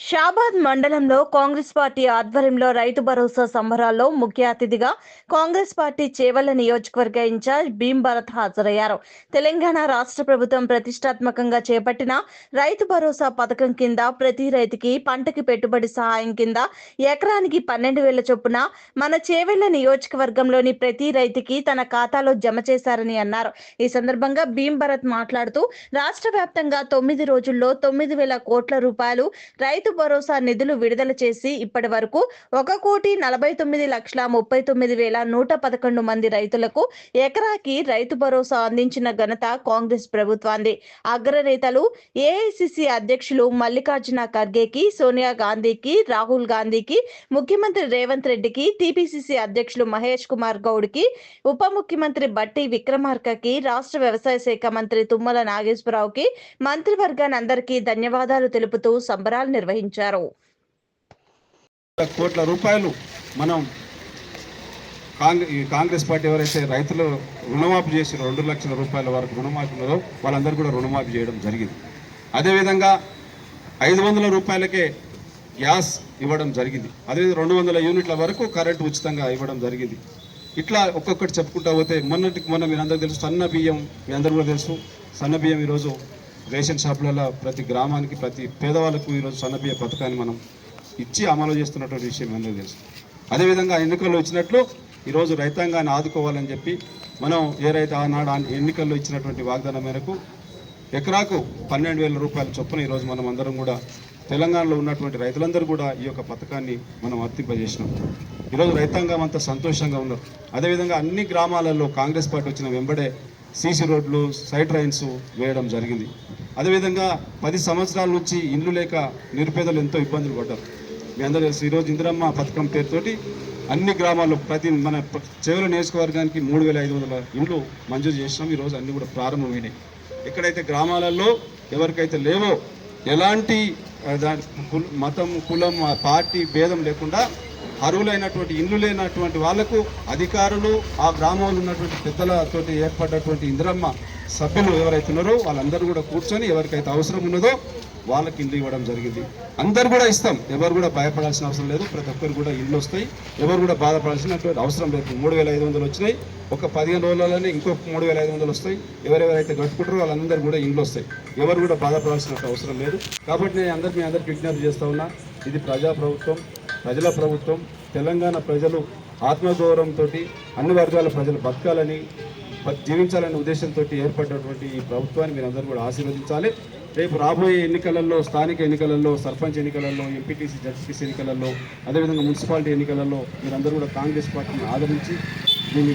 షాబాద్ మండలంలో కాంగ్రెస్ పార్టీ ఆధ్వర్యంలో రైతు భరోసా సంబరాల్లో ముఖ్య అతిథిగా కాంగ్రెస్ పార్టీ చేవల నియోజకవర్గ ఇన్ఛార్జ్ భీమ్ భరత్ హాజరయ్యారు. తెలంగాణ రాష్ట్ర ప్రభుత్వం ప్రతిష్టాత్మకంగా చేపట్టిన రైతు భరోసా పథకం కింద ప్రతి రైతుకి పంటకి పెట్టుబడి సహాయం కింద ఎకరానికి పన్నెండు వేల చొప్పున మన చేవెళ్ళ నియోజకవర్గంలోని ప్రతి రైతుకి తన ఖాతాలో జమ చేశారని అన్నారు. ఈ సందర్భంగా భీమ్ భరత్ మాట్లాడుతూ రాష్ట్ర వ్యాప్తంగా తొమ్మిది రోజుల్లో తొమ్మిది వేల కోట్ల రూపాయలు రైతు రైతు భరోసా నిధులు విడుదల చేసి ఇప్పటి వరకు ఒక కోటి నలభై తొమ్మిది లక్షల ముప్పై తొమ్మిది వేల నూట పదకొండు మంది రైతులకు ఎకరాకి రైతు భరోసా అందించిన ఘనత కాంగ్రెస్ ప్రభుత్వాన్ని అగ్రనేతలు ఏఐసిసి అధ్యక్షులు మల్లికార్జున ఖర్గేకి సోనియా గాంధీకి రాహుల్ గాంధీకి ముఖ్యమంత్రి రేవంత్ రెడ్డికి టీపీసీసీ అధ్యక్షులు మహేష్ కుమార్ గౌడ్కి ఉప ముఖ్యమంత్రి బట్టి విక్రమార్కకి రాష్ట్ర వ్యవసాయ శాఖ మంత్రి తుమ్మల నాగేశ్వరరావుకి మంత్రివర్గానందరికీ ధన్యవాదాలు తెలుపుతూ సంబరాలు నిర్వహించారు. కోట్ల రూపాయలు మనం కాంగ్రెస్ ఈ కాంగ్రెస్ పార్టీ ఎవరైతే రైతులు రుణమాఫీ చేసి రెండు లక్షల రూపాయల వరకు రుణమాఫీ వాళ్ళందరూ కూడా రుణమాఫీ చేయడం జరిగింది. అదేవిధంగా ఐదు వందల రూపాయలకే గ్యాస్ ఇవ్వడం జరిగింది. అదే రెండు వందల యూనిట్ల వరకు కరెంటు ఉచితంగా ఇవ్వడం జరిగింది. ఇట్లా ఒక్కొక్కటి చెప్పుకుంటా పోతే మొన్నటికి మొన్న మీరు అందరూ తెలుసు సన్న బియ్యం మీ అందరూ కూడా తెలుసు సన్న బియ్యం ఈరోజు రేషన్ షాపులలో ప్రతి గ్రామానికి ప్రతి పేదవాళ్ళకు ఈరోజు సన్న పథకాన్ని మనం ఇచ్చి అమలు చేస్తున్నటువంటి విషయం అందరూ తెలుసు. అదేవిధంగా ఎన్నికల్లో ఇచ్చినట్లు ఈరోజు రైతాంగాన్ని ఆదుకోవాలని చెప్పి మనం ఏ రైతు ఆనాడు ఎన్నికల్లో ఇచ్చినటువంటి వాగ్దానం మేరకు ఎకరాకు పన్నెండు వేల రూపాయల చొప్పున ఈరోజు మనం అందరం కూడా తెలంగాణలో ఉన్నటువంటి రైతులందరూ కూడా ఈ యొక్క పథకాన్ని మనం వర్తింపజేసినాం. ఈరోజు రైతాంగం అంతా సంతోషంగా ఉన్నారు. అదేవిధంగా అన్ని గ్రామాలలో కాంగ్రెస్ పార్టీ వచ్చిన వెంబడే సీసీ రోడ్లు సైడ్ రైన్స్ వేయడం జరిగింది. అదేవిధంగా పది సంవత్సరాల నుంచి ఇండ్లు లేక నిరుపేదలు ఎంతో ఇబ్బందులు పడ్డారు. మీ అందరూ ఈరోజు ఇందిరమ్మ పథకం పేరుతోటి అన్ని గ్రామాల్లో ప్రతి మన చెవుల నియోజకవర్గానికి మూడు వేల ఐదు వందల ఇండ్లు మంజూరు చేసినాం. ఈరోజు అన్నీ కూడా ప్రారంభమైనాయి ఎక్కడైతే గ్రామాలలో ఎవరికైతే లేవో ఎలాంటి దాని కుల- మతం కులం పార్టీ భేదం లేకుండా అర్హులైనటువంటి ఇండ్లు లేనటువంటి వాళ్ళకు అధికారులు ఆ గ్రామంలో ఉన్నటువంటి పెద్దలతోటి ఏర్పడ్డటువంటి ఇందిరమ్మ సభ్యులు ఎవరైతే ఉన్నారో వాళ్ళందరూ కూడా కూర్చొని ఎవరికైతే అవసరం ఉన్నదో వాళ్ళకి ఇండ్లు ఇవ్వడం జరిగింది. అందరు కూడా ఇస్తాం. ఎవరు కూడా భయపడాల్సిన అవసరం లేదు. ప్రతి ఒక్కరు కూడా ఇండ్లు వస్తాయి. ఎవరు కూడా బాధపడాల్సినటువంటి అవసరం లేదు. మూడు వేల ఐదు వందలు వచ్చినాయి. ఒక పదిహేను రోజులలోనే ఇంకో మూడు వేల ఐదు వందలు వస్తాయి. ఎవరెవరైతే కట్టుకుంటారో వాళ్ళందరూ కూడా ఇండ్లు వస్తాయి. ఎవరు కూడా బాధపడాల్సిన అవసరం లేదు. కాబట్టి నేను అందరికీ మీ అందరికీ విజ్ఞప్తి చేస్తా ఉన్నా ఇది ప్రజా ప్రభుత్వం ప్రజల ప్రభుత్వం తెలంగాణ ప్రజలు ఆత్మగౌరవంతో అన్ని వర్గాల ప్రజలు బతకాలని జీవించాలనే ఉద్దేశంతో ఏర్పడినటువంటి ఈ ప్రభుత్వాన్ని మీరు అందరూ కూడా ఆశీర్వదించాలి. రేపు రాబోయే ఎన్నికలలో స్థానిక ఎన్నికలలో సర్పంచ్ ఎన్నికలలో ఎంపీటీసీ జడ్పీటీసీ ఎన్నికలలో అదేవిధంగా మున్సిపాలిటీ ఎన్నికలలో మీరందరూ కూడా కాంగ్రెస్ పార్టీని ఆదరించి దీన్ని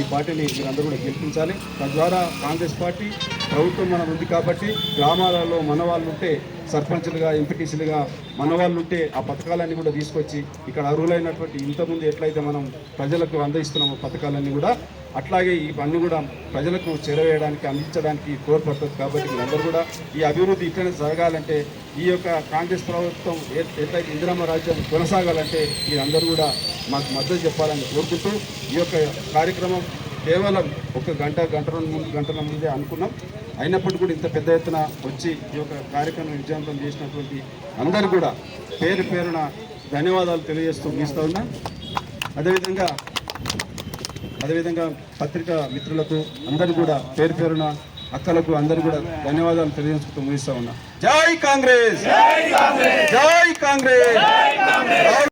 ఈ పార్టీని మీరందరూ కూడా గెలిపించాలి. తద్వారా కాంగ్రెస్ పార్టీ ప్రభుత్వం మనం ఉంది కాబట్టి గ్రామాలలో మన వాళ్ళు ఉంటే సర్పంచులుగా ఎంపీటీసీలుగా మన వాళ్ళు ఉంటే ఆ పథకాలన్నీ కూడా తీసుకొచ్చి ఇక్కడ అర్హులైనటువంటి ఇంతకుముందు ఎట్లయితే మనం ప్రజలకు అందిస్తున్నామో పథకాలన్నీ కూడా అట్లాగే ఇవన్నీ కూడా ప్రజలకు చేరవేయడానికి అందించడానికి తోడ్పడుతుంది కాబట్టి మీరందరూ కూడా ఈ అభివృద్ధి ఇట్లనే జరగాలంటే ఈ యొక్క కాంగ్రెస్ ప్రభుత్వం ఎట్లయితే ఇందిరమ్మ రాజ్యం కొనసాగాలంటే మీరందరూ కూడా మాకు మద్దతు చెప్పాలని కోరుకుంటూ ఈ యొక్క కార్యక్రమం కేవలం ఒక గంట గంట రెండు మూడు గంటల ముందే అనుకున్నాం. అయినప్పటికీ కూడా ఇంత పెద్ద ఎత్తున వచ్చి ఈ యొక్క కార్యక్రమం విజయవంతం చేసినటువంటి అందరూ కూడా పేరు పేరున ధన్యవాదాలు తెలియజేస్తూ ముగిస్తూ ఉన్నా. అదేవిధంగా అదేవిధంగా పత్రికా మిత్రులకు అందరూ కూడా పేరు పేరున అక్కలకు అందరూ కూడా ధన్యవాదాలు తెలియజేసుకుంటూ ముగిస్తా ఉన్నా. జై కాంగ్రెస్! జై కాంగ్రెస్!